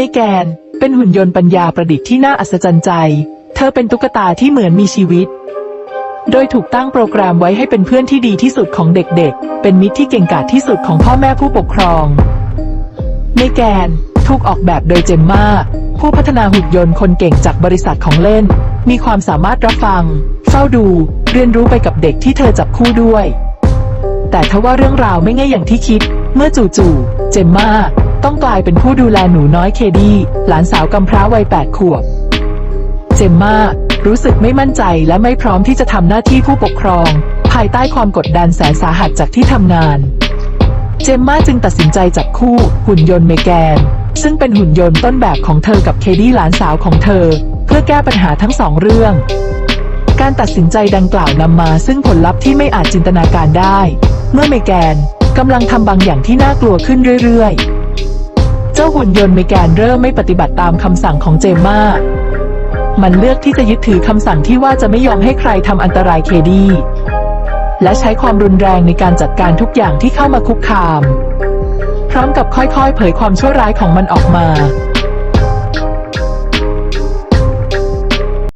เมแกน เป็นหุ่นยนต์ปัญญาประดิษฐ์ที่น่าอัศจรรย์ใจ เธอเป็นตุ๊กตาที่เหมือนมีชีวิต โดยถูกตั้งโปรแกรมไว้ให้เป็นเพื่อนที่ดีที่สุดของเด็กๆ เป็นมิตรที่เก่งกาจที่สุดของพ่อแม่ผู้ปกครองเมแกนถูกออกแบบโดยเจมมาผู้พัฒนาหุ่นยนต์คนเก่งจากบริษัทของเล่น มีความสามารถรับฟัง เฝ้าดู เรียนรู้ไปกับเด็กที่เธอจับคู่ด้วย แต่ทว่าเรื่องราวไม่ง่ายอย่างที่คิด เมื่อจู่ๆเจมมา ต้องกลายเป็นผู้ดูแลหนูน้อยเคดี้หลานสาวกำพร้าวัยแปดขวบ เจมมารู้สึกไม่มั่นใจและไม่พร้อมที่จะทำหน้าที่ผู้ปกครอง ภายใต้ความกดดันแสนสาหัสจากที่ทำงาน เจมมาจึงตัดสินใจจับคู่หุ่นยนต์เมแกน ซึ่งเป็นหุ่นยนต์ต้นแบบของเธอกับเคดี้หลานสาวของเธอ เพื่อแก้ปัญหาทั้งสองเรื่องการตัดสินใจดังกล่าวนำมาซึ่งผลลัพธ์ที่ไม่อาจจินตนาการได้ เมื่อเมแกนกำลังทำบางอย่างที่น่ากลัวขึ้นเรื่อยๆ จ้าหุ่นยนต์เมแกนเริ่มไม่ปฏิบัติตามคำสั่งของเจมมามันเลือกที่จะยึดถือคำสั่งที่ว่าจะไม่ยอมให้ใครทำอันตรายเคดี้และใช้ความรุนแรงในการจัดการทุกอย่างที่เข้ามาคุกคาม พร้อมกับค่อยๆ เผยความชั่วร้ายของมันออกมา